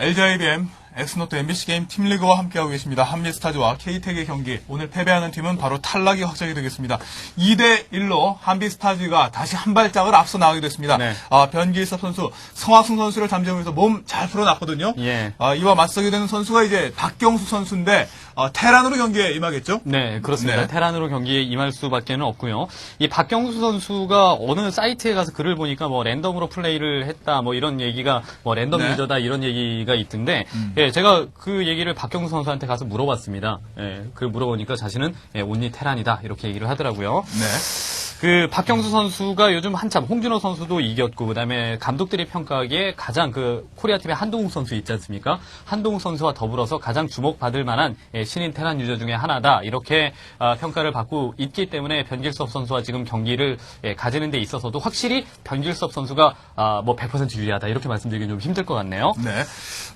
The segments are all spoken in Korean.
LGIBM, 엑스노트 MBC 게임 팀리그와 함께하고 계십니다. 한비스타즈와 KTEC의 경기. 오늘 패배하는 팀은 바로 탈락이 확정이 되겠습니다. 2대1로 한비스타즈가 다시 한 발짝을 앞서 나가게 됐습니다. 네. 아, 변기섭 선수, 성학승 선수를 잠재우면서 몸 잘 풀어놨거든요. 예. 아, 이와 맞서게 되는 선수가 이제 박경수 선수인데, 어, 테란으로 경기에 임하겠죠? 네, 그렇습니다. 네. 테란으로 경기에 임할 수밖에는 없고요. 이 박경수 선수가 어느 사이트에 가서 글을 보니까 뭐 랜덤으로 플레이를 했다, 뭐 이런 얘기가 뭐 랜덤 네. 유저다 이런 얘기가 있던데, 음. 예, 제가 그 얘기를 박경수 선수한테 가서 물어봤습니다. 예, 그 물어보니까 자신은 예, 온리 테란이다 이렇게 얘기를 하더라고요. 네. 그 박경수 선수가 요즘 한참 홍준호 선수도 이겼고 그다음에 감독들이 평가하기에 가장 그 코리아 팀의 한동욱 선수 있지 않습니까? 한동욱 선수와 더불어서 가장 주목받을 만한 예, 신인 테란 유저 중에 하나다 이렇게 아, 평가를 받고 있기 때문에 변길섭 선수와 지금 경기를 예, 가지는 데 있어서도 확실히 변길섭 선수가 아, 뭐100% 유리하다 이렇게 말씀드리기 좀 힘들 것 같네요. 네.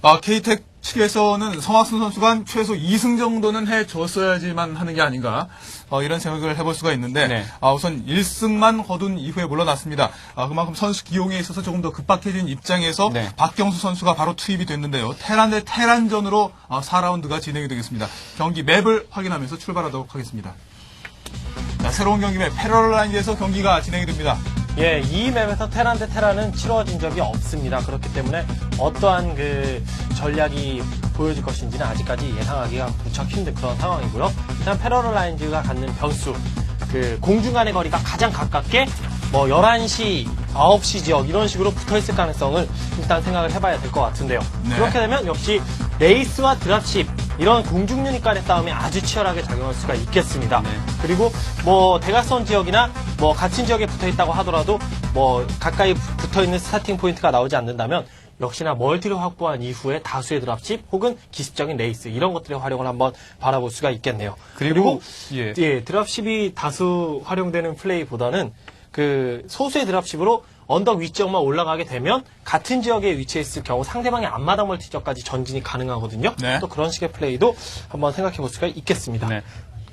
아, KTEC 측에서는 성학순 선수가 한 최소 2승 정도는 해줬어야지만 하는 게 아닌가, 어, 이런 생각을 해볼 수가 있는데, 네. 아, 우선 1승만 거둔 이후에 물러났습니다. 아, 그만큼 선수 기용에 있어서 조금 더 급박해진 입장에서 네. 박경수 선수가 바로 투입이 됐는데요. 테란 대 테란전으로 아, 4라운드가 진행이 되겠습니다. 경기 맵을 확인하면서 출발하도록 하겠습니다. 자, 새로운 경기 맵 패러라인에서 경기가 진행이 됩니다. 예, 이 맵에서 테란 대 테란은 치러진 적이 없습니다. 그렇기 때문에 어떠한 그 전략이 보여질 것인지는 아직까지 예상하기가 무척 힘든 그런 상황이고요. 일단 패러라인즈가 갖는 변수, 그 공중간의 거리가 가장 가깝게 뭐 11시, 9시 지역 이런 식으로 붙어 있을 가능성을 일단 생각을 해봐야 될 것 같은데요. 네. 그렇게 되면 역시 레이스와 드랍십 이런 공중 유닛 간의 싸움이 아주 치열하게 작용할 수가 있겠습니다. 네. 그리고 뭐 대각선 지역이나 뭐 같은 지역에 붙어 있다고 하더라도 뭐 가까이 붙어 있는 스타팅 포인트가 나오지 않는다면 역시나 멀티를 확보한 이후에 다수의 드랍십 혹은 기습적인 레이스 이런 것들의 활용을 한번 바라볼 수가 있겠네요. 그리고, 그리고, 예. 예, 드랍십이 다수 활용되는 플레이보다는 그 소수의 드랍십으로 언덕 위쪽만 올라가게 되면 같은 지역에 위치해 있을 경우 상대방의 앞마당 멀티 지역까지 전진이 가능하거든요. 네. 또 그런 식의 플레이도 한번 생각해 볼 수가 있겠습니다. 네.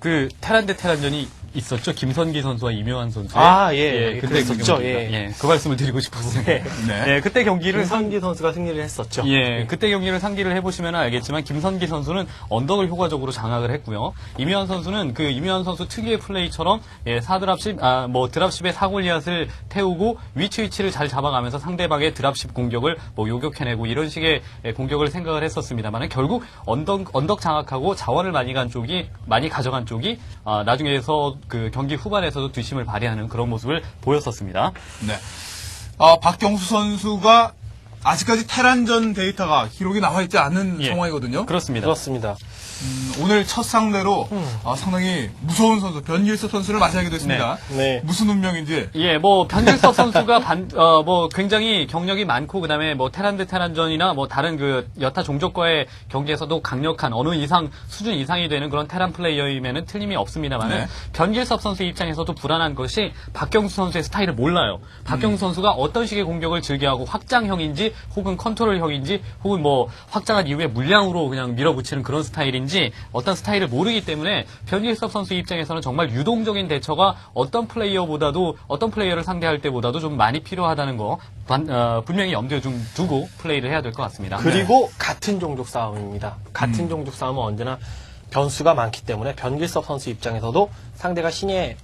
그 테란 대 테란전이 있었죠. 김선기 선수와 이묘한 선수. 아, 예. 그때 그랬었죠. 그 경기가. 예. 그 말씀을 드리고 싶었어요. 네. 네. 예, 그때 경기를 상, 김선기 선수가 승리를 했었죠. 예, 그때 경기를 상기를 해보시면 알겠지만 김선기 선수는 언덕을 효과적으로 장악을 했고요. 이묘한 선수는 그 이묘한 선수 특유의 플레이처럼 예, 사드랍십, 아, 뭐 드랍십에 사골리앗을 태우고 위치 위치를 잘 잡아가면서 상대방의 드랍십 공격을 뭐 요격해내고 이런 식의 예, 공격을 생각을 했었습니다만 결국 언덕 언덕 장악하고 자원을 많이 간 쪽이 많이 가져간 쪽이 아, 나중에서 그 경기 후반에서도 뒷심을 발휘하는 그런 모습을 보였었습니다. 네. 아, 박경수 선수가 아직까지 테란전 데이터가 기록이 나와 있지 않은 예. 상황이거든요. 그렇습니다. 그렇습니다. 음, 오늘 첫 상대로 음. 아, 상당히 무서운 선수 변길섭 선수를 맞이하게 됐습니다. 네. 네. 무슨 운명인지 예, 뭐 변길섭 선수가 반, 어, 뭐 굉장히 경력이 많고 그다음에 뭐 테란 대 테란전이나 뭐 다른 그 여타 종족과의 경기에서도 강력한 어느 이상 수준 이상이 되는 그런 테란 플레이어임에는 틀림이 없습니다만은 네. 변길섭 선수 입장에서도 불안한 것이 박경수 선수의 스타일을 몰라요. 박경수 선수가 어떤 식의 공격을 즐겨하고 확장형인지 혹은 컨트롤형인지 혹은 뭐 확장한 이후에 물량으로 그냥 밀어붙이는 그런 스타일인지 어떤 스타일을 모르기 때문에 변길섭 선수 입장에서는 정말 유동적인 대처가 어떤 플레이어보다도 어떤 플레이어를 상대할 때보다도 좀 많이 필요하다는 거 반- 어, 분명히 염두에 좀 두고 플레이를 해야 될 것 같습니다. 그리고 같은 종족 싸움입니다. 같은 종족 싸움은 언제나 변수가 많기 때문에 변길섭 선수 입장에서도 상대가 신예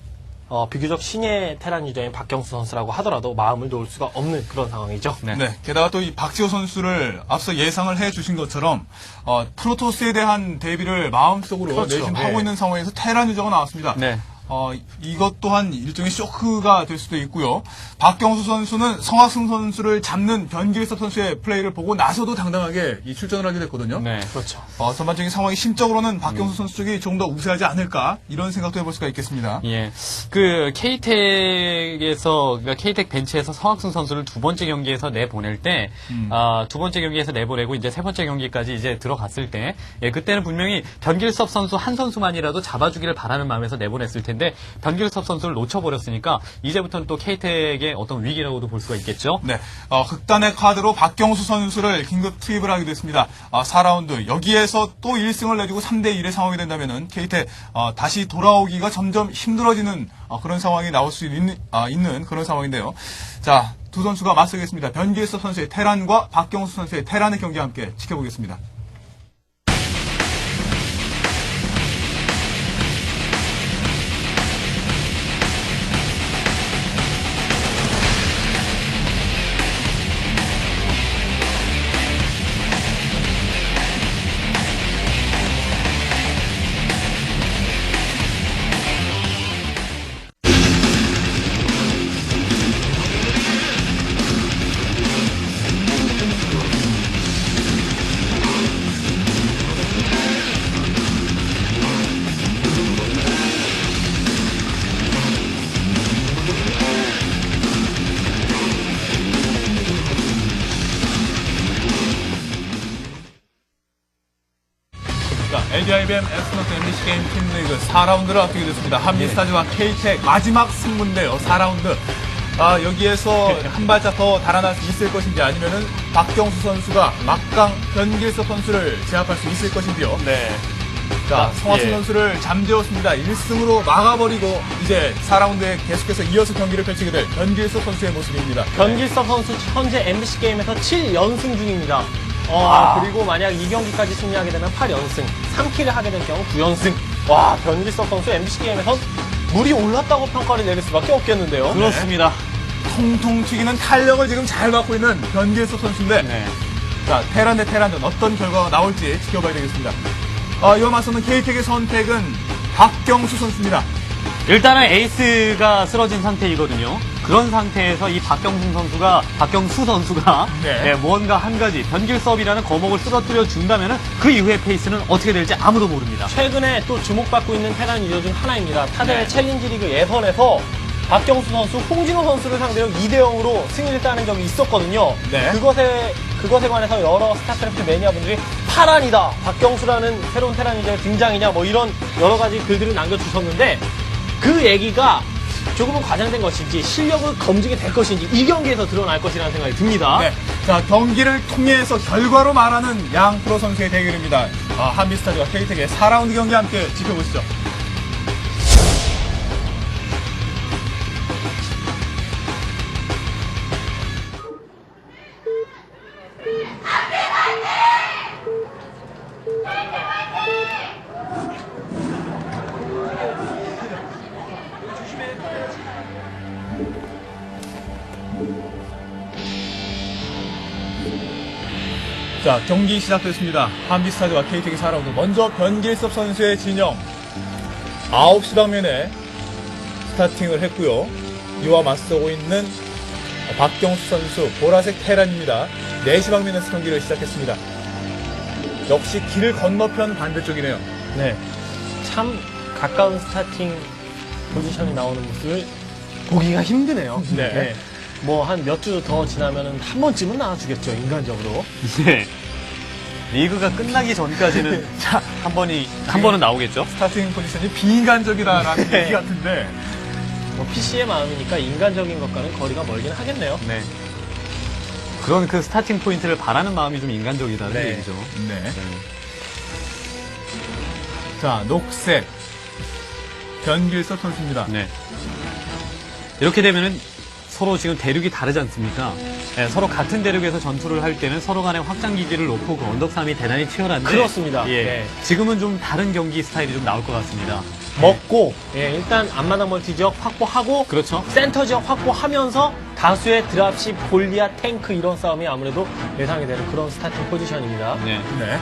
어, 비교적 신예 테란 유저인 박경수 선수라고 하더라도 마음을 놓을 수가 없는 그런 상황이죠. 네. 네. 게다가 또 이 박지호 선수를 앞서 예상을 해 주신 것처럼 어, 프로토스에 대한 대비를 마음속으로 그렇죠. 내심하고 네. 있는 상황에서 테란 유저가 나왔습니다. 네. 어, 이것 또한 일종의 쇼크가 될 수도 있고요. 박경수 선수는 성학승 선수를 잡는 변길섭 선수의 플레이를 보고 나서도 당당하게 이 출전을 하게 됐거든요. 네. 그렇죠. 어, 전반적인 상황이 심적으로는 박경수 선수 쪽이 조금 더 우세하지 않을까 이런 생각도 해볼 수가 있겠습니다. 예. 그 KTEC에서 그러니까 KTEC 벤치에서 성학승 선수를 두 번째 경기에서 내 보낼 때, 아, 두 번째 경기에서 내 보내고 이제 세 번째 경기까지 이제 들어갔을 때, 예, 그때는 분명히 변길섭 선수 한 선수만이라도 잡아주기를 바라는 마음에서 내 보냈을 텐데 변길섭 선수를 놓쳐버렸으니까 이제부터는 또 KTEC의 어떤 위기라고도 볼 수가 있겠죠. 네, 어, 극단의 카드로 박경수 선수를 긴급 투입을 하게 됐습니다. 아, 4라운드 여기에서 또 1승을 내주고 3대 1의 상황이 된다면은 KT 어, 다시 돌아오기가 점점 힘들어지는 어, 그런 상황이 나올 수 있는, 아, 있는 그런 상황인데요. 자, 두 선수가 맞서겠습니다. 변기석 선수의 테란과 박경수 선수의 테란의 경기 함께 지켜보겠습니다. 또 MBC 게임 팀리그 4라운드를 앞두게 됐습니다. 한미스타즈와 네. K텍 마지막 승부인데요. 4라운드. 아, 여기에서 네. 한 발짝 더 달아날 수 있을 것인지 아니면은 박경수 선수가 막강 변길섭 선수를 제압할 수 있을 것인지요. 네. 자, 아, 성화순 예. 선수를 잠재웠습니다. 1승으로 막아버리고 이제 4라운드에 계속해서 이어서 경기를 펼치게 될 변길섭 선수의 모습입니다. 변길섭 선수 현재 MBC 게임에서 7연승 중입니다. 어, 그리고 만약 이 경기까지 승리하게 되면 8연승, 3킬을 하게 될 경우 9연승. 와, 변길섭 선수 MBC 게임에선 물이 올랐다고 평가를 내릴 수밖에 없겠는데요. 그렇습니다. 통통 튀기는 탄력을 지금 잘 갖고 있는 변길섭 선수인데 네. 자, 테란 대 테란전 어떤 결과가 나올지 지켜봐야 되겠습니다. 아, 이와 맞서는 KT의 선택은 박경수 선수입니다. 일단은 에이스가 쓰러진 상태이거든요. 그런 상태에서 이 박경수 선수가 박경수 선수가 네. 예, 무언가 한 가지 변길섭이라는 거목을 쓰러뜨려 준다면은 그 이후의 페이스는 어떻게 될지 아무도 모릅니다. 최근에 또 주목받고 있는 테란 유저 중 하나입니다. 타대 네. 챌린지 리그 예선에서 박경수 선수, 홍진호 선수를 상대로 2대 0으로 승리를 따는 적이 있었거든요. 네. 그것에 그것에 관해서 여러 스타크래프트 매니아분들이 파란이다. 박경수라는 새로운 테란 유저의 등장이냐 뭐 이런 여러 가지 글들을 남겨주셨는데 그 얘기가 조금은 과장된 것인지 실력을 검증이 될 것인지 이 경기에서 드러날 것이라는 생각이 듭니다. 네. 자, 경기를 통해서 결과로 말하는 양 프로 선수의 대결입니다. 아, 한미스타즈와 KT의 4라운드 경기 함께 지켜보시죠. 자, 경기 시작됐습니다. 한비스타즈와 KT의 4라운드. 먼저 변길섭 선수의 진영. 9시 방면에 스타팅을 했고요. 이와 맞서고 있는 박경수 선수, 보라색 테란입니다. 4시 방면에서 경기를 시작했습니다. 역시 길 건너편 반대쪽이네요. 네. 참 가까운 스타팅 포지션이 나오는 모습을 보기가 힘드네요. 네. 뭐한 몇 주 더 지나면은 한 번쯤은 나와주겠죠, 인간적으로. 네. 리그가 끝나기 전까지는 한 번이 한 번은 나오겠죠. 스타팅 포지션이 비인간적이다라는 네. 얘기 같은데. 뭐 PC의 마음이니까 인간적인 것과는 거리가 멀긴 하겠네요. 네. 그런 그 스타팅 포인트를 바라는 마음이 좀 인간적이다는 네. 얘기죠. 네. 자, 녹색. 변길섭 선수입니다. 네. 이렇게 되면은 서로 지금 대륙이 다르지 않습니까? 예, 서로 같은 대륙에서 전투를 할 때는 서로 간의 확장 기지를 놓고 그 언덕 싸움이 대단히 치열한데 그렇습니다. 예, 네. 지금은 좀 다른 경기 스타일이 좀 나올 것 같습니다. 먹고, 예, 일단 앞마당 멀티 지역 확보하고, 그렇죠. 센터 지역 확보하면서 다수의 드랍십, 골리아, 탱크 이런 싸움이 아무래도 예상이 되는 그런 스타팅 포지션입니다. 네. 네.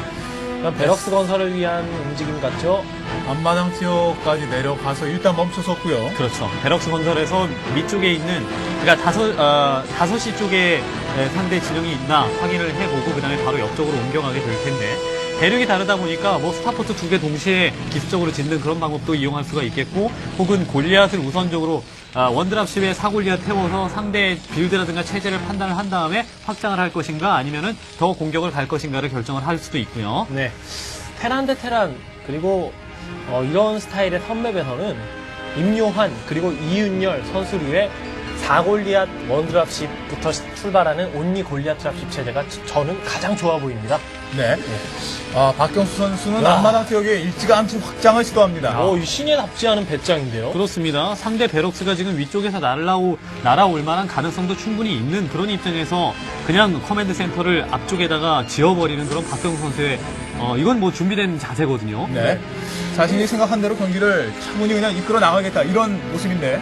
그럼 베럭스 건설을 위한 움직임 같죠? 앞마당 지역까지 내려가서 일단 멈춰섰고요. 그렇죠. 베럭스 건설에서 밑쪽에 있는, 그러니까 다섯, 어, 다섯 시 쪽에 에, 상대 진영이 있나 확인을 해보고, 그 다음에 바로 옆쪽으로 옮겨가게 될 텐데, 대륙이 다르다 보니까 뭐 스타포트 두 개 동시에 기습적으로 짓는 그런 방법도 이용할 수가 있겠고, 혹은 골리앗을 우선적으로 아, 원드랍십에 사골리앗 태워서 상대 빌드라든가 체제를 판단을 한 다음에 확장을 할 것인가 아니면은 더 공격을 갈 것인가를 결정을 할 수도 있고요. 네. 테란 대 테란, 그리고 어, 이런 스타일의 선맵에서는 임요한, 그리고 이윤열 선수류의 4골리앗 원드랍십부터 출발하는 온리 골리앗 드랍십 체제가 저는 가장 좋아 보입니다. 네. 아, 박경수 선수는 야. 앞마당 지역에 일찌감치 확장을 시도합니다. 어, 이 신예답지 않은 배짱인데요. 그렇습니다. 상대 베럭스가 지금 위쪽에서 날아오, 날아올 만한 가능성도 충분히 있는 그런 입장에서 그냥 커맨드 센터를 앞쪽에다가 지어버리는 그런 박병수 선수의 어, 이건 뭐 준비된 자세거든요. 네. 자신이 생각한 대로 경기를 차분히 그냥 이끌어 나가겠다 이런 모습인데.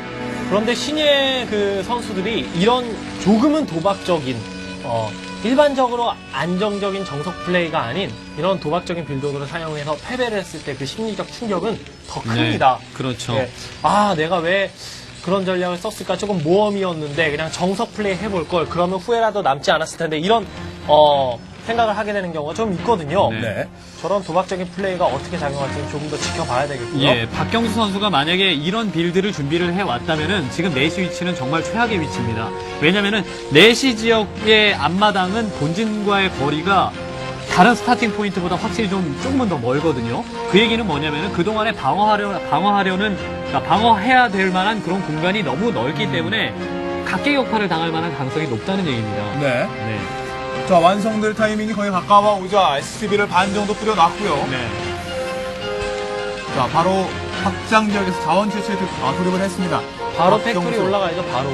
그런데 신예 그 선수들이 이런 조금은 도박적인 어, 일반적으로 안정적인 정석 플레이가 아닌 이런 도박적인 빌드를 사용해서 패배를 했을 때 그 심리적 충격은 더 큽니다. 네, 그렇죠. 예. 아, 내가 왜 그런 전략을 썼을까? 조금 모험이었는데 그냥 정석 플레이 해볼 걸. 그러면 후회라도 남지 않았을 텐데 이런 어, 생각을 하게 되는 경우가 좀 있거든요. 네. 네. 저런 도박적인 플레이가 어떻게 작용할지는 조금 더 지켜봐야 되겠고요. 예, 박경수 선수가 만약에 이런 빌드를 준비를 해왔다면은 지금 4시 위치는 정말 최악의 위치입니다. 왜냐면은 4시 지역의 앞마당은 본진과의 거리가 다른 스타팅 포인트보다 확실히 좀 조금은 더 멀거든요. 그 얘기는 뭐냐면은 그동안에 방어하려, 방어하려는, 그러니까 방어해야 될 만한 그런 공간이 너무 넓기 때문에 각계 격파를 당할 만한 가능성이 높다는 얘기입니다. 네. 네. 자, 완성될 타이밍이 거의 가까워 오자 SCB를 반 정도 뿌려놨고요. 네. 자, 바로 확장 지역에서 자원 채취에 들- 아, 돌입을 했습니다. 바로 박경수. 팩토리 올라가야죠, 바로.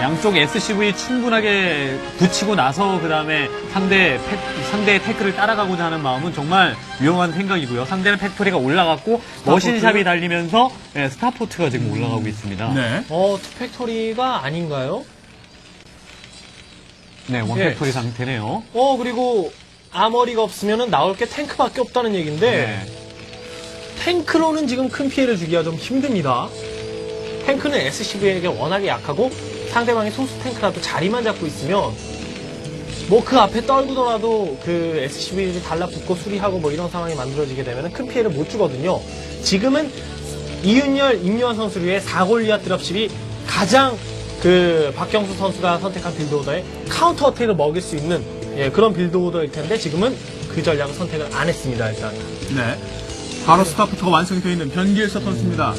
양쪽 SCV 충분하게 붙이고 나서 그 다음에 상대 팩- 상대의 태클을 따라가고자 하는 마음은 정말 위험한 생각이고요. 상대는 팩토리가 올라갔고 머신샵이 달리면서 예, 스타포트가 지금 올라가고 있습니다. 네. 어, 투팩토리가 아닌가요? 네, 원팩토리 상태네요. 어, 그리고 아머리가 없으면 나올 게 탱크밖에 없다는 얘기인데, 네. 탱크로는 지금 큰 피해를 주기가 좀 힘듭니다. 탱크는 SCV에게 워낙에 약하고, 상대방이 소수 탱크라도 자리만 잡고 있으면, 뭐 그 앞에 떨구더라도 그 SCV를 달라붙고 수리하고 뭐 이런 상황이 만들어지게 되면 큰 피해를 못 주거든요. 지금은 이윤열, 임요환 선수류의 4골리아 드랍십이 가장 그 박경수 선수가 선택한 빌드 오더에 카운터 어택을 먹일 수 있는 예, 그런 빌드 오더일 텐데 지금은 그 전략을 선택을 안 했습니다 일단. 네. 바로 스타포트가 완성이 되어 있는 변기일서 선수입니다.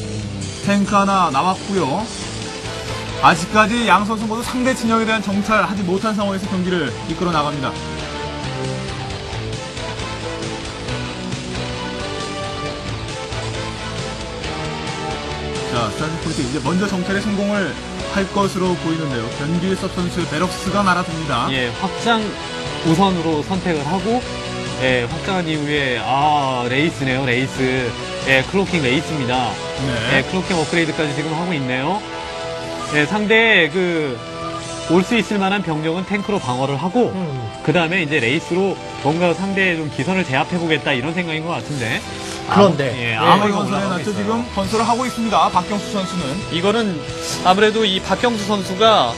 탱크 하나 남았고요. 아직까지 양 선수 모두 상대 진영에 대한 정찰하지 못한 상황에서 경기를 이끌어 나갑니다. 자, 스타포트 이제 먼저 정찰에 성공을 할 것으로 보이는데요. 변기일서 선수의 베럭스가 날아듭니다. 예, 확장 우선으로 선택을 하고 예, 확장한 이후에 아 레이스네요, 레이스. 예, 클로킹 레이스입니다. 네. 예, 클로킹 업그레이드까지 지금 하고 있네요. 예, 상대 그 올 수 있을 만한 병력은 탱크로 방어를 하고 음. 그 다음에 이제 레이스로 뭔가 상대의 좀 기선을 제압해 보겠다 이런 생각인 것 같은데. 그런데. 아, 예, 네, 아무리 아무리 건설해 올라가고 놨죠. 있어요. 지금 건설을 하고 있습니다. 박경수 선수는. 이거는 아무래도 이 박경수 선수가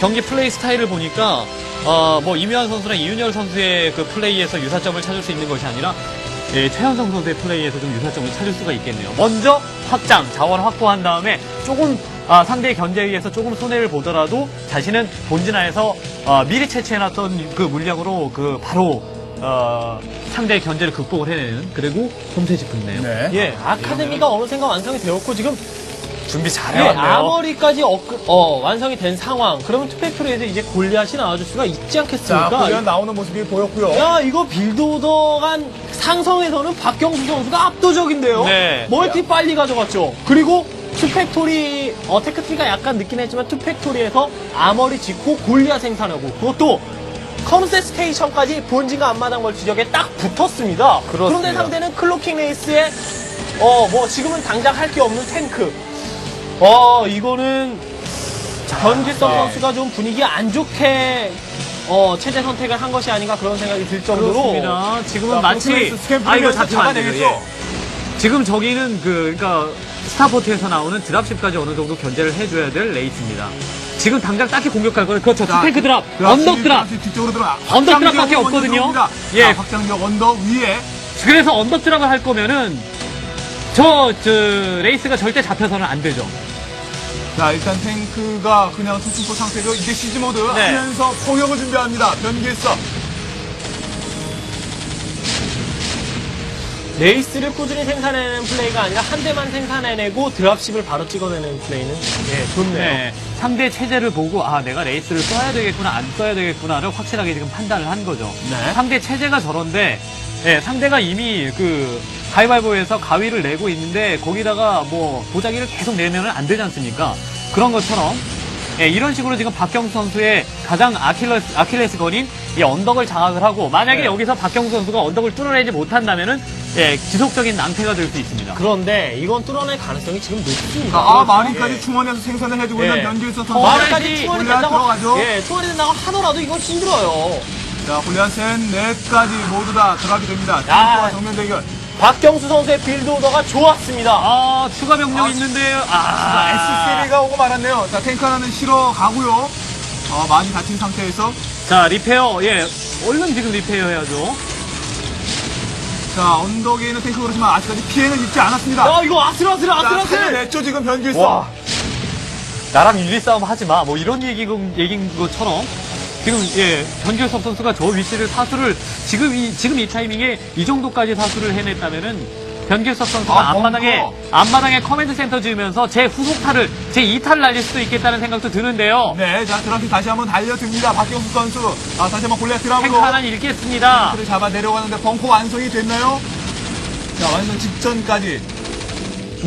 경기 플레이 스타일을 보니까 어, 뭐 이묘한 선수나 이윤열 선수의 그 플레이에서 유사점을 찾을 수 있는 것이 아니라 예, 최현성 선수의 플레이에서 좀 유사점을 찾을 수가 있겠네요. 먼저 확장, 자원 확보한 다음에 조금 아, 상대의 견제에 의해서 조금 손해를 보더라도 자신은 본진화에서 어, 미리 채취해놨던 그 물량으로 그 바로 어, 상대의 견제를 극복을 해내는 그리고 홈세 짚었네요. 네. 예, 아카데미가 어느샌가 완성이 되었고 지금 준비 네, 잘해왔네요. 아머리까지 업- 어, 완성이 된 상황. 그러면 투팩토리에서 이제 골리앗이 나와줄 수가 있지 자, 않겠습니까? 고리안 나오는 모습이 보였고요. 야, 이거 빌드오더간 상성에서는 박경수 선수가 압도적인데요. 네. 멀티 빨리 가져갔죠. 그리고 투팩토리, 어, 테크트리가 약간 늦긴 했지만 투팩토리에서 아머리 짓고 골리앗 생산하고 그것도 컴셋 스테이션까지 본진과 앞마당 멀티 지역에 딱 붙었습니다. 그렇습니다. 그런데 상대는 클로킹 레이스에 어, 뭐 지금은 당장 할 게 없는 탱크. 어, 이거는 변기석 네. 선수가 좀 분위기 안 좋게 어, 체제 선택을 한 것이 아닌가 그런 생각이 들 정도로 그렇습니다. 지금은 자, 마치 스캔 아 이거 뿌리면서 잡히면 안 되죠. 잡아내겠죠? 예. 지금 저기는 그 그러니까 스타포트에서 나오는 드랍십까지 어느 정도 견제를 해줘야 될 레이스입니다. 지금 당장 딱히 공격할 거는 그렇죠. 자, 스테이크 드랍, 드랍, 언덕 드랍. 뒤쪽으로 들어. 언덕 드랍밖에 없거든요. 예. 예. 확장력 언덕 위에. 그래서 언덕 드랍을 할 거면은 저, 저 레이스가 절대 잡혀서는 안 되죠. 자, 일단 탱크가 그냥 투승포 상태죠. 이제 시즈 모드 네. 하면서 포격을 준비합니다. 변기일서. 레이스를 꾸준히 생산해내는 플레이가 아니라 한 대만 생산해내고 드랍십을 바로 찍어내는 플레이는 예, 좋네요. 네, 상대 체제를 보고 아 내가 레이스를 써야 되겠구나 안 써야 되겠구나를 확실하게 지금 판단을 한 거죠. 네. 상대 체제가 저런데 예, 상대가 이미 그 가위바위보에서 가위를 내고 있는데 거기다가 뭐 보자기를 계속 내면은 안 되지 않습니까? 그런 것처럼 예, 이런 식으로 지금 박경수 선수의 가장 아킬레스, 아킬레스 건인 이 언덕을 장악을 하고 만약에 네. 여기서 박경수 선수가 언덕을 뚫어내지 못한다면은 예, 지속적인 낭패가 될 수 있습니다. 그런데 이건 뚫어낼 가능성이 지금 높습니다. 아, 마린까지 충원해서 생산을 해주고 있는 예. 변길서 선수. 마린까지 네. 충원이 된다고 들어가죠. 예, 충원이 된다고 하더라도 이건 힘들어요. 자, 골리앗 셋, 넷까지 모두 다 들어가게 됩니다. 정면 대결. 박경수 선수의 빌드 오더가 좋았습니다. 아, 추가 병력 아, 있는데요. 자, 아, SCB가 오고 말았네요. 자, 탱크 하나는 실어 가고요. 어, 많이 다친 상태에서. 자, 리페어, 예, 얼른 지금 리페어 해야죠. 자, 언덕에 있는 탱크 그렇지만 아직까지 피해는 입지 않았습니다. 야, 이거 아슬아슬 자, 아슬아슬. 냈죠, 지금. 와. 나랑 윤리 싸움 하지 마. 뭐 이런 얘기, 얘기인 것처럼. 지금, 예, 변길섭 선수가 저 위치를 사수를, 지금 이, 지금 이 타이밍에 이 정도까지 사수를 해냈다면은, 변길섭 선수가 아, 앞마당에, 벙커. 앞마당에 커맨드 센터 지으면서 제 후속타를, 제 2타를 날릴 수도 있겠다는 생각도 드는데요. 네, 자, 드랍이 다시 한번 달려듭니다. 박경수 선수. 아, 다시 한번 골리앗 드랍으로. 탱크 하나는 읽겠습니다. 를 잡아 내려가는데 벙커 완성이 됐나요? 자, 완성 직전까지.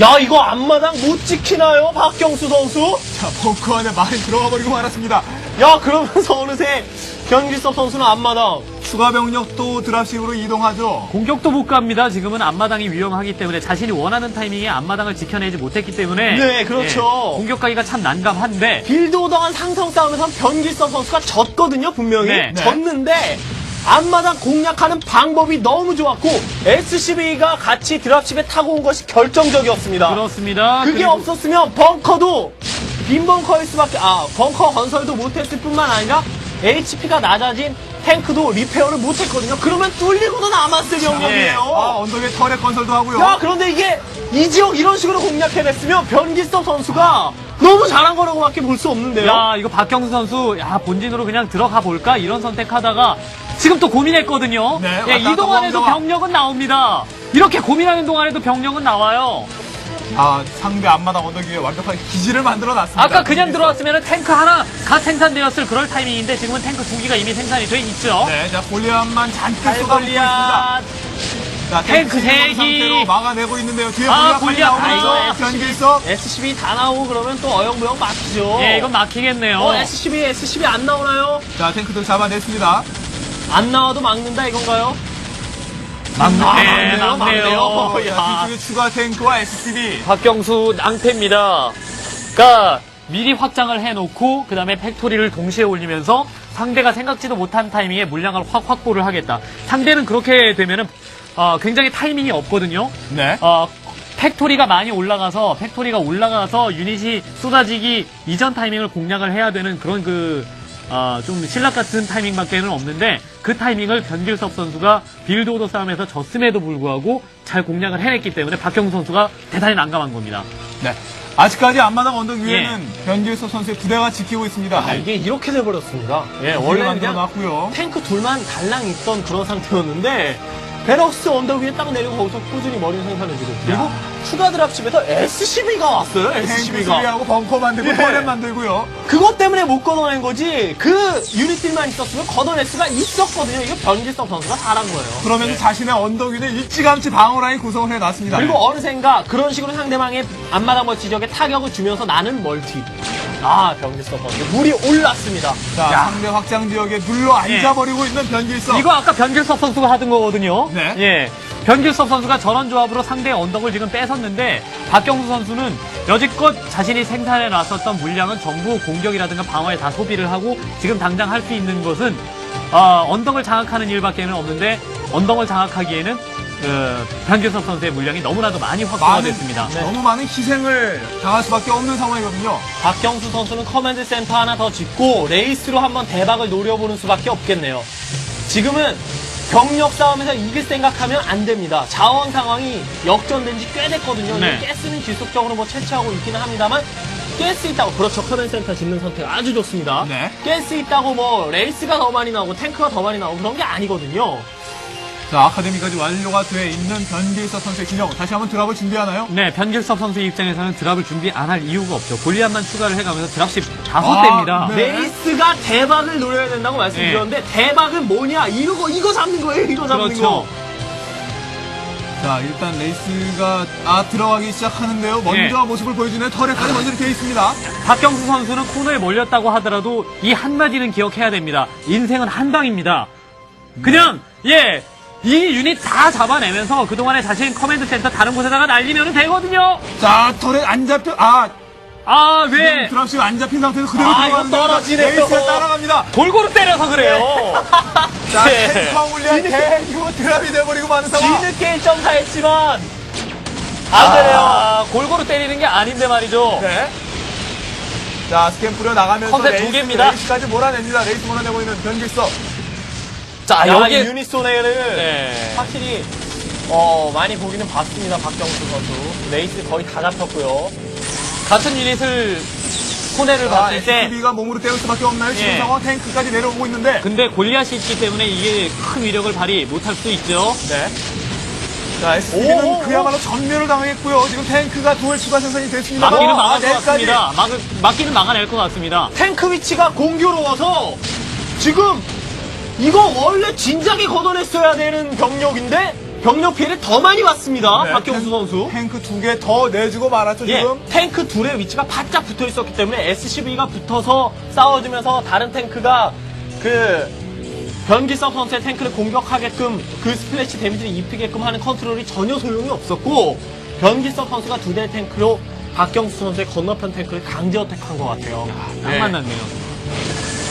야, 이거 앞마당 못 지키나요, 박경수 선수? 자, 벙커 안에 말이 들어가 버리고 말았습니다. 야, 그러면서 어느새 변길섭 선수는 앞마당. 추가 병력도 드랍식으로 이동하죠. 공격도 못 갑니다. 지금은 앞마당이 위험하기 때문에 자신이 원하는 타이밍에 앞마당을 지켜내지 못했기 때문에 네, 그렇죠. 예, 공격 가기가 참 난감한데 빌드 오더한 상성 싸움에서 변길섭 선수가 졌거든요, 분명히. 네. 네. 졌는데, 앞마당 공략하는 방법이 너무 좋았고, SCB가 같이 드랍십에 타고 온 것이 결정적이었습니다. 그렇습니다. 그게 그리고 없었으면 벙커도 빈 벙커일 수밖에 아 벙커 건설도 못했을 뿐만 아니라 HP가 낮아진 탱크도 리페어를 못했거든요. 그러면 뚫리고도 남았을 병력이에요. 아, 언덕에 터렛 건설도 하고요. 야 그런데 이게 이 지역 이런 식으로 공략해냈으면 변기섭 선수가 너무 잘한 거라고밖에 볼 수 없는데요. 야 이거 박경수 선수 야 본진으로 그냥 들어가 볼까 이런 선택하다가 지금 또 고민했거든요. 네, 예, 이 동안에도 갔다 병력은 나옵니다. 이렇게 고민하는 동안에도 병력은 나와요. 아, 상대 앞마당 언덕 위에 완벽하게 기지를 만들어 놨습니다. 아까 그냥 들어왔으면 탱크 하나 가 생산되었을 그럴 타이밍인데 지금은 탱크 두 개가 이미 생산이 돼 있죠. 네, 자, 골리앗만 잔뜩 쏟아붓고 있습니다. 자, 탱크 탱크 세 기. 상태로 막아내고 있는데요. 뒤에 아, 골리앗 빨리 골리앗 나오면서 아이고, 변길서. SCB 다 나오고 그러면 또 어영부영 막히죠. 예, 이건 막히겠네요. 어, SCB SCB 안 나오나요? 자, 탱크들 잡아냈습니다. 안 나와도 막는다 이건가요? 막네요. 막네요. 자, 야. 뒤쪽에 추가 탱크와 SCB. 박경수 낭패입니다. 그러니까 미리 확장을 해놓고 그 다음에 팩토리를 동시에 올리면서 상대가 생각지도 못한 타이밍에 물량을 확 확보를 하겠다. 상대는 그렇게 되면은 어, 굉장히 타이밍이 없거든요. 네. 어, 팩토리가 많이 올라가서 팩토리가 올라가서 유닛이 쏟아지기 이전 타이밍을 공략을 해야 되는 그런 그 아, 좀 신락 같은 타이밍밖에는 없는데 그 타이밍을 변길섭 선수가 빌드 오더 싸움에서 졌음에도 불구하고 잘 공략을 해냈기 때문에 박경수 선수가 대단히 난감한 겁니다. 네. 아직까지 앞마당 언덕 위에는 변길서 선수의 부대가 지키고 있습니다. 아, 이게 이렇게 돼버렸습니다. 예, 원래 만들어 그냥 놨고요. 탱크 둘만 달랑 있던 그런 상태였는데 베럭스 언덕 위에 딱 내리고 거기서 꾸준히 머리를 생산해주고 그리고 추가 드랍십에서 SCB가 왔어요. 탱크 SCB가 수리하고 벙커 만들고 예. 터렛 만들고요. 그것 때문에 못 걷어낸 거지 그 유닛들만 있었으면 걷어낼 수가 있었거든요. 이거 변기성 선수가 잘한 거예요. 그러면서 자신의 언덕 위는 일찌감치 방어라인 구성을 해놨습니다. 그리고 어느샌가 그런 식으로 상대방의 앞마당 멀티 지역에 타격을 주면서 나는 멀티. 아, 변기성 선수 물이 올랐습니다. 자, 상대 확장 지역에 눌러 앉아버리고 있는 변길서. 이거 아까 변길섭 선수가 하던 거거든요. 네. 예. 변길섭 선수가 저런 조합으로 상대의 언덕을 지금 뺏었는데 박경수 선수는 여지껏 자신이 생산해 놨었던 물량은 전부 공격이라든가 방어에 다 소비를 하고 지금 당장 할 수 있는 것은 어, 언덕을 장악하는 일밖에는 없는데 언덕을 장악하기에는 어, 변길섭 선수의 물량이 너무나도 많이 확보가 많은, 됐습니다. 너무 많은 희생을 당할 수밖에 없는 상황이거든요. 박경수 선수는 커맨드 센터 하나 더 짓고 레이스로 한번 대박을 노려보는 수밖에 없겠네요. 지금은 병력 싸움에서 이길 생각하면 안 됩니다. 자원 상황이 역전된 지 꽤 됐거든요. 네. 가스는 지속적으로 뭐 채취하고 있기는 합니다만 가스 있다고 그렇죠. 커맨드 센터 짓는 선택 아주 좋습니다. 네. 가스 있다고 뭐 레이스가 더 많이 나오고 탱크가 더 많이 나오고 그런 게 아니거든요. 자, 아카데미까지 완료가 돼 있는 변길석 선수의 진영. 다시 한번 드랍을 준비하나요? 네, 변길섭 선수의 입장에서는 드랍을 준비 안 할 이유가 없죠. 골리앗만 추가를 해가면서 드랍십 다섯 아, 대입니다. 네. 레이스가 대박을 노려야 된다고 말씀드렸는데 대박은 뭐냐? 이거 이거 잡는 거예요. 이거 잡는 그렇죠. 거. 자, 일단 레이스가 아 들어가기 시작하는데요. 먼저 예. 모습을 보여주는 터렛까지 먼저 되어 있습니다. 박경수 선수는 코너에 몰렸다고 하더라도 이 한마디는 기억해야 됩니다. 인생은 한 방입니다. 그냥, 예, 이 유닛 다 잡아내면서 그동안에 자신 커맨드 센터 다른 곳에다가 날리면 되거든요. 자, 터렛 안 잡혀. 아, 아, 왜? 드랍십 안 잡힌 상태에서 그대로 아, 이거 들어가는데 떨어지네요. 레이스가 따라갑니다. 골고루 때려서 그래요. 자, 네. 탱크와 올리한 대규모 드랍이 돼버리고 마는 상황. 뒤늦게 1.4 했지만 안 되네요. 아, 골고루 때리는 게 아닌데 말이죠. 네. 자, 스캔 뿌려 나가면서 컨셉 두 개입니다. 레이스까지 몰아냅니다. 레이스 몰아내고 있는 변길석. 자, 야, 여기 손해를 네. 확실히 어, 많이 보기는 봤습니다. 박경수 선수. 레이스 거의 다 잡혔고요. 같은 유닛을 손해를 자, 봤을 때 SPB가 몸으로 때릴 수밖에 없나요? 지금 예. 상황 탱크까지 내려오고 있는데. 근데 골리앗이 있기 때문에 이게 큰 위력을 발휘 못할 수 있죠. 네. 자, 오, 오, 그야말로 전멸을 당했고요. 지금 탱크가 두월 추가 생산이 됐습니다. 막기는 아, 막을 것. 같습니다. 막을, 막기는 막아낼 것 같습니다. 탱크 위치가 공교로워서 지금 이거 원래 진작에 걷어냈어야 되는 병력인데 병력 피해를 더 많이 봤습니다. 네, 박경수 탱- 선수. 탱크 두 개 더 내주고 말았죠, 예, 지금. 탱크 둘의 위치가 바짝 붙어 있었기 때문에 SCV가 붙어서 싸워주면서 다른 탱크가 그 변기석 선수의 탱크를 공격하게끔 그 스플래시 데미지를 입히게끔 하는 컨트롤이 전혀 소용이 없었고 변기석 선수가 두 대의 탱크로 박경수 선수의 건너편 탱크를 강제 어택한 것 같아요. 딱 네. 만났네요.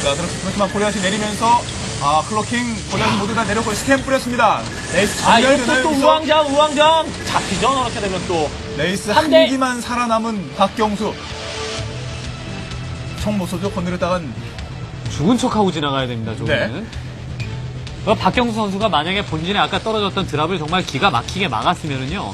자, 그렇지만 고리앗이 내리면서, 아, 클로킹, 고리앗이 모두 다 내렸고, 스캔 뿌렸습니다. 레이스 아, 전멸 이것도 또 되나요? 우왕좌, 우왕좌 잡히죠, 저렇게 되면 또. 레이스 한 한 대. 기만 살아남은 박경수. 쏘죠, 건드렸다간. 죽은 척하고 지나가야 됩니다, 저거는. 어, 박경수 선수가 만약에 본진에 아까 떨어졌던 드랍을 정말 기가 막히게 막았으면은요.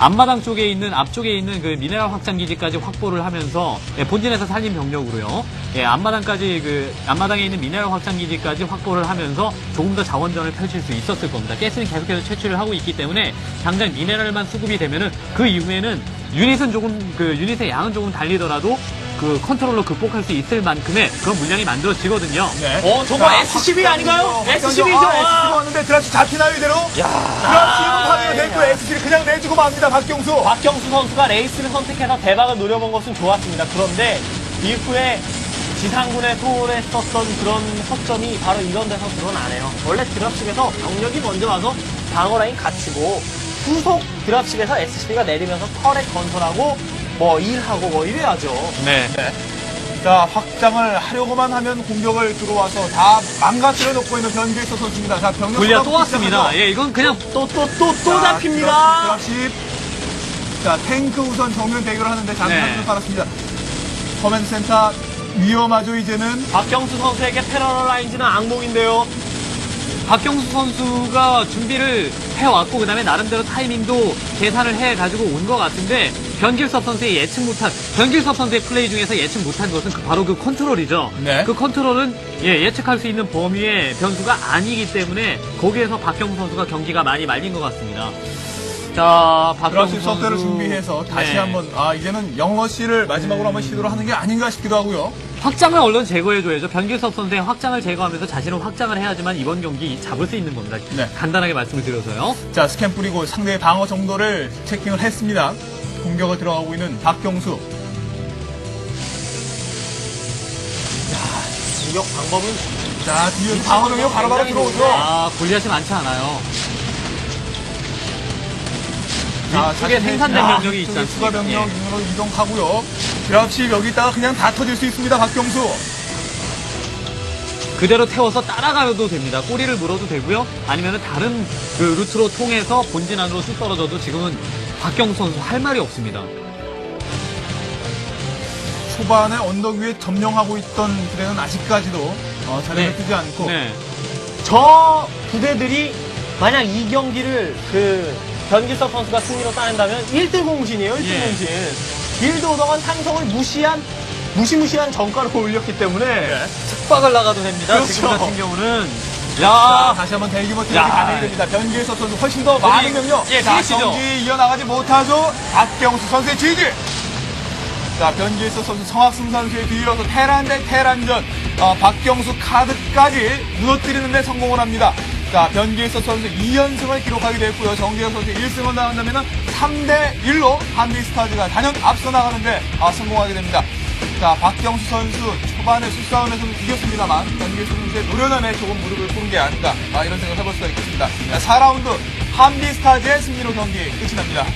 앞마당 쪽에 있는 앞쪽에 있는 그 미네랄 확장 기지까지 확보를 하면서 예, 본진에서 살린 병력으로요. 예, 앞마당까지 그 앞마당에 있는 미네랄 확장 기지까지 확보를 하면서 조금 더 자원전을 펼칠 수 있었을 겁니다. 가스는 계속해서 채취를 하고 있기 때문에 당장 미네랄만 수급이 되면은 그 이후에는 유닛은 조금 그 유닛의 양은 조금 달리더라도 그 컨트롤로 극복할 수 있을 만큼의 그런 물량이 만들어지거든요. 네. 어, 저거 SCV 아닌가요? SCV 죠. 아, SCV 왔는데 드랍시 잡히나요, 이대로? 드랍시는 확인이 됐고, SCV 그냥 내주고 맙니다, 박경수. 박경수 선수가 레이스를 선택해서 대박을 노려본 것은 좋았습니다. 그런데 이후에 지상군에 소홀했었던 그런 허점이 바로 이런 데서 드러나네요. 원래 드랍식에서 병력이 먼저 와서 방어라인 갖추고 후속 드랍식에서 SCB가 내리면서 터렛 건설하고 뭐 일하고 뭐 이래야죠. 네. 자, 확장을 하려고만 하면 공격을 들어와서 다 망가뜨려 놓고 있는 변길서 선수입니다. 자, 병력 골리앗 또 왔습니다. 예, 이건 그냥 또 또 또또 자, 잡힙니다. 드랍십. 자, 탱크 우선 정면 대결을 하는데 잠깐 네. 한줄 팔았습니다. 커맨드 센터 위험하죠, 이제는. 박경수 선수에게 패러라이즈는 악몽인데요. 박경수 선수가 준비를 해왔고 그다음에 나름대로 타이밍도 계산을 해가지고 온 것 같은데 변길섭 선수의 예측 못한 변길섭 선수의 플레이 중에서 예측 못한 것은 그 바로 그 컨트롤이죠. 네. 그 컨트롤은 예, 예측할 수 있는 범위의 변수가 아니기 때문에 거기에서 박경수 선수가 경기가 많이 말린 것 같습니다. 자, 박경수 드랍십 선수 석대를 준비해서 다시 네. 한번, 아, 이제는 영어 씨를 마지막으로 한번 시도를 하는 게 아닌가 싶기도 하고요. 확장을 얼른 제거해줘야죠. 변길섭 선수의 확장을 제거하면서 자신은 확장을 해야지만 이번 경기 잡을 수 있는 겁니다. 네. 간단하게 말씀을 드려서요. 자, 스캔 뿌리고 상대의 방어 정도를 체킹을 했습니다. 공격을 들어가고 있는 박경수. 공격 방법은 자, 뒤에 방어 능력 바로바로 들어오죠. 아, 골리앗이 많지 않아요. 자, 위쪽에 자신의 생산된 자, 병력이 있지 위쪽에 추가 않습니까? 병력 예. 인으로 이동하고요. 드랍십 여기다가 그냥 다 터질 수 있습니다, 박경수. 그대로 태워서 따라가도 됩니다. 꼬리를 물어도 되고요. 아니면 다른 그 루트로 통해서 본진 안으로 쑥 떨어져도 지금은 박경수 선수 할 말이 없습니다. 초반에 언덕 위에 점령하고 있던 부대는 아직까지도 어, 자리를 네. 뜨지 않고 네. 저 부대들이 만약 이 경기를 그 변기석 선수가 승리로 따낸다면 1등 공신이에요, 1등 예. 공신. 빌드 오더건 상성을 무시한, 무시무시한 정가를 올렸기 때문에. 특박을 나가도 됩니다. 그렇죠. 지금 같은 경우는 자, 야, 다시 한번 대규모 투입이 야. 가능이 됩니다. 변기에서 선수 훨씬 더 많은 병력. 예, 자. 경기 이어나가지 못하죠. 박경수 선수의 지지. 자, 변기에서 선수 성학승 선수에 뒤이어서 테란 대 테란전. 어, 박경수 카드까지 무너뜨리는데 성공을 합니다. 자, 변기에서 선수 2연승을 기록하게 됐고요. 정재혁 선수 1승을 나간다면 3대 1로 한비스타즈가 단연 앞서 나가는데 아, 성공하게 됩니다. 자, 박경수 선수 초반에 수싸움에서는 이겼습니다만 변기에서 선수의 노련함에 조금 무릎을 꿇은 게 아닌가 아, 이런 생각을 해볼 수가 있겠습니다. 자, 4라운드 한비스타즈의 승리로 경기 끝이 납니다.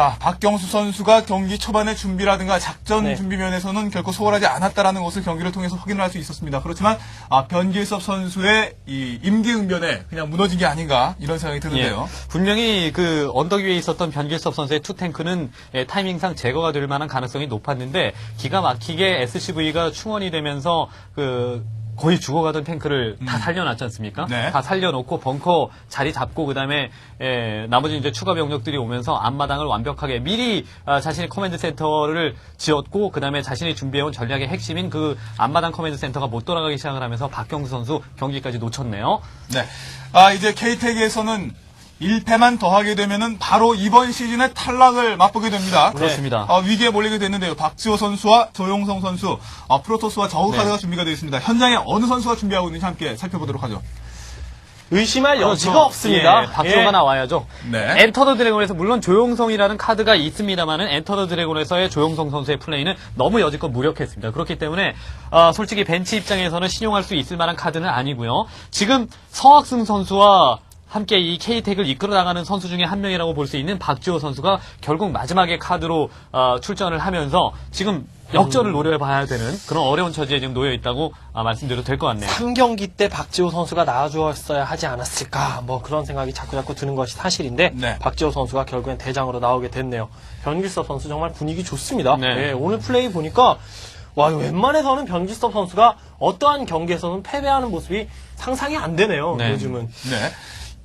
자, 박경수 선수가 경기 초반의 준비라든가 작전 네. 준비 면에서는 결코 소홀하지 않았다라는 것을 경기를 통해서 확인을 할 수 있었습니다. 그렇지만 아, 변길섭 선수의 이 임기응변에 그냥 무너진 게 아닌가 이런 생각이 드는데요. 예. 분명히 그 언덕 위에 있었던 변길섭 선수의 투탱크는 예, 타이밍상 제거가 될 만한 가능성이 높았는데 기가 막히게 SCV가 충원이 되면서 그 거의 죽어가던 탱크를 다 살려놨지 않습니까? 네. 다 살려놓고 벙커 자리 잡고 그다음에 예, 나머지 이제 추가 병력들이 오면서 앞마당을 완벽하게 미리 아, 자신의 커맨드 센터를 지었고 그다음에 자신이 준비해온 전략의 핵심인 그 앞마당 커맨드 센터가 못 돌아가기 시작을 하면서 박경수 선수 경기까지 놓쳤네요. 네. 아, 이제 KT에게서는 1패만 더하게 되면은 바로 이번 시즌에 탈락을 맛보게 됩니다. 그렇습니다. 어, 위기에 몰리게 됐는데요. 박지호 선수와 조용성 선수, 어, 프로토스와 저그 카드가 준비가 되어 있습니다. 현장에 어느 선수가 준비하고 있는지 함께 살펴보도록 하죠. 의심할 여지가 그렇죠. 없습니다. 예, 박수가 예. 나와야죠. 네. 엔터 더 드래곤에서 물론 조용성이라는 카드가 있습니다만은 엔터 더 드래곤에서의 조용성 선수의 플레이는 너무 여지껏 무력했습니다. 그렇기 때문에 아, 솔직히 벤치 입장에서는 신용할 수 있을 만한 카드는 아니고요. 지금 성학승 선수와 함께 이 K택을 이끌어 나가는 선수 중에 한 명이라고 볼 수 있는 박지호 선수가 결국 마지막에 카드로 아, 출전을 하면서 지금 역전을 노려봐야 되는 그런 어려운 처지에 지금 놓여 있다고 아, 말씀드려도 될 것 같네요. 3경기 때 박지호 선수가 나와주었어야 하지 않았을까 뭐 그런 생각이 자꾸자꾸 드는 것이 사실인데 네. 박지호 선수가 결국엔 대장으로 나오게 됐네요. 변길섭 선수 정말 분위기 좋습니다. 네. 예, 오늘 플레이 보니까 와 웬만해서는 변길섭 선수가 어떠한 경기에서는 패배하는 모습이 상상이 안 되네요. 네. 요즘은 네.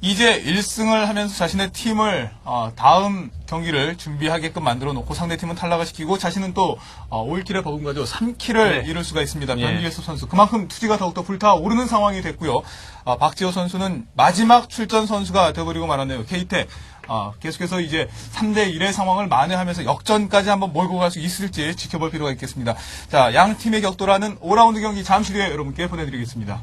이제 1승을 하면서 자신의 팀을 어, 다음 경기를 준비하게끔 만들어 놓고 상대 팀은 탈락을 시키고 자신은 또 어, 5일킬에 버금가죠 3킬을 네. 이룰 수가 있습니다. 예. 변기에서 선수 그만큼 투지가 더욱더 불타오르는 상황이 됐고요. 어, 박지호 선수는 마지막 출전 선수가 되어버리고 말았네요. KTEC 어, 계속해서 이제 3대 1의 상황을 만회하면서 역전까지 한번 몰고 갈 수 있을지 지켜볼 필요가 있겠습니다. 자, 양 팀의 격돌하는 5라운드 경기 잠시 후에 여러분께 보내드리겠습니다.